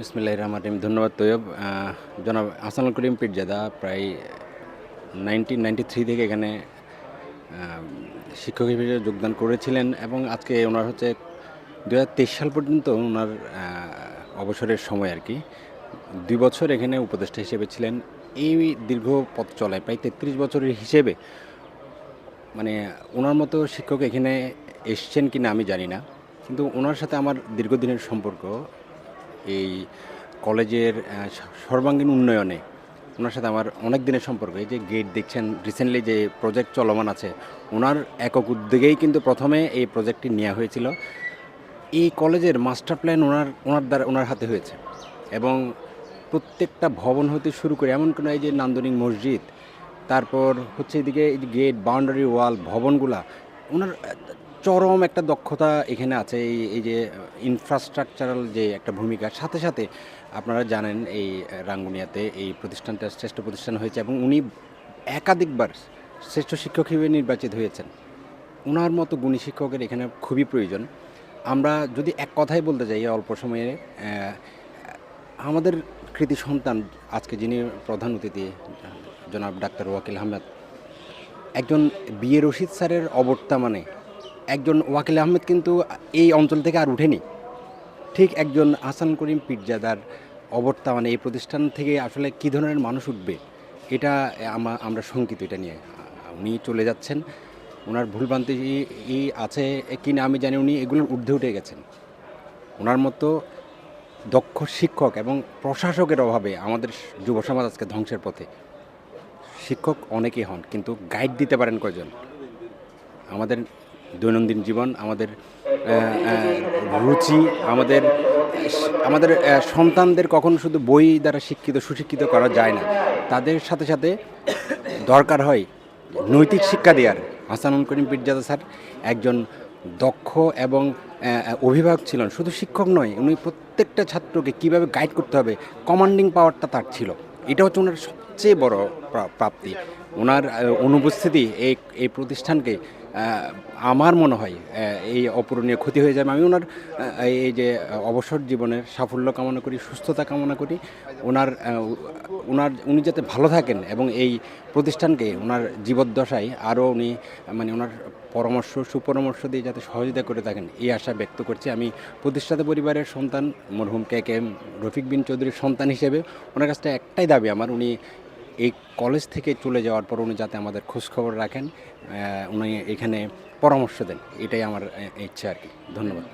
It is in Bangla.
বিসমিল্লাহ রহমান রহিম ধন্যবাদ তৈয়ব। জনাব হাসানুল করিম পিরজাদা প্রায় নাইনটিন নাইনটি থ্রি থেকে এখানে শিক্ষক হিসেবে যোগদান করেছিলেন এবং আজকে ওনার হচ্ছে দু হাজার তেইশ সাল পর্যন্ত ওনার অবসরের সময় আর কি। দুই বছর এখানে উপদেষ্টা হিসেবে ছিলেন। এই দীর্ঘ পথ চলায় প্রায় তেত্রিশ বছরের হিসেবে মানে ওনার মতো শিক্ষক এখানে এসছেন কি না আমি জানি না। কিন্তু ওনার সাথে আমার দীর্ঘদিনের সম্পর্ক এই কলেজের সর্বাঙ্গীন উন্নয়নে ওনার সাথে আমার অনেক দিনের সম্পর্ক। এই যে গেট দেখছেন রিসেন্টলি যে প্রজেক্ট চলমান আছে, ওনার একক উদ্যোগেই কিন্তু প্রথমে এই প্রজেক্টটি নেওয়া হয়েছিল। এই কলেজের মাস্টার প্ল্যান ওনার ওনার দ্বারা, ওনার হাতে হয়েছে। এবং প্রত্যেকটা ভবন হতে শুরু করে, এমন কোনো এই যে নান্দনিক মসজিদ, তারপর হচ্ছে এদিকে গেট বাউন্ডারি ওয়াল ভবনগুলা, ওনার চরম একটা দক্ষতা এখানে আছে। এই এই যে ইনফ্রাস্ট্রাকচারাল যে একটা ভূমিকা, সাথে সাথে আপনারা জানেন এই রাঙ্গুনিয়াতে এই প্রতিষ্ঠানটা শ্রেষ্ঠ প্রতিষ্ঠান হয়েছে এবং উনি একাধিকবার শ্রেষ্ঠ শিক্ষক হিসেবে নির্বাচিত হয়েছেন। ওনার মতো গুণী শিক্ষকের এখানে খুবই প্রয়োজন। আমরা যদি এক কথাই বলতে যাই অল্প সময়ে আমাদের কৃতি সন্তান আজকে যিনি প্রধান অতিথি, জনাব ডাক্তার ওয়াকিল আহমেদ, একজন বিয়ে রশিদ স্যারের অবর্তমানে একজন ওয়াকিল আহমেদ কিন্তু এই অঞ্চল থেকে আর উঠেনি। ঠিক একজন হাসান করিম পিরজাদার অবর্তমানে এই প্রতিষ্ঠান থেকে আসলে কী ধরনের মানুষ উঠবে, এটা আমা- আমরা শঙ্কিত, এটা নিয়ে উনি চলে যাচ্ছেন। ওনার ভুলভ্রান্তি আছে কি না আমি জানি, উনি এগুলোর ঊর্ধ্বে উঠে গেছেন। ওনার মতো দক্ষ শিক্ষক এবং প্রশাসকের অভাবে আমাদের যুব সমাজ আজকে ধ্বংসের পথে। শিক্ষক অনেকেই হন, কিন্তু গাইড দিতে পারেন কয়জন? আমাদের দৈনন্দিন জীবন, আমাদের রুচি, আমাদের আমাদের সন্তানদের কখনো শুধু বই দ্বারা শিক্ষিত, সুশিক্ষিত করা যায় না। তাদের সাথে সাথে দরকার হয় নৈতিক শিক্ষা দেওয়ার। হাসানুল করিম পিরজাদা স্যার একজন দক্ষ এবং অভিভাবক ছিলেন। শুধু শিক্ষক নয়, উনি প্রত্যেকটা ছাত্রকে কীভাবে গাইড করতে হবে কমান্ডিং পাওয়ারটা তার ছিল। এটা হচ্ছে ওনার সবচেয়ে বড় প্রাপ্তি। ওনার অনুপস্থিতি এই এই প্রতিষ্ঠানকে আমার মনে হয় এই অপূরণীয় ক্ষতি হয়ে যাবে। আমি ওনার এই যে অবসর জীবনের সাফল্য কামনা করি, সুস্থতা কামনা করি, ওনার ওনার, উনি যাতে ভালো থাকেন এবং এই প্রতিষ্ঠানকে, ওনার জীবদ্দশায় আরও উনি মানে ওনার পরামর্শ, সুপরামর্শ দিয়ে যাতে সহযোগিতা করে থাকেন, এই আশা ব্যক্ত করছি। আমি প্রতিষ্ঠাতা পরিবারের সন্তান, মরহুম কে কে এম রফিক বিন চৌধুরীর সন্তান হিসেবে, ওনার কাছ থেকে একটাই দাবি আমার, উনি এই কলেজ থেকে চলে যাওয়ার পর উনি যাতে আমাদের খোঁজখবর রাখেন উনি এখানে পরামর্শ দেন, এটাই আমার ইচ্ছা আর কি। ধন্যবাদ।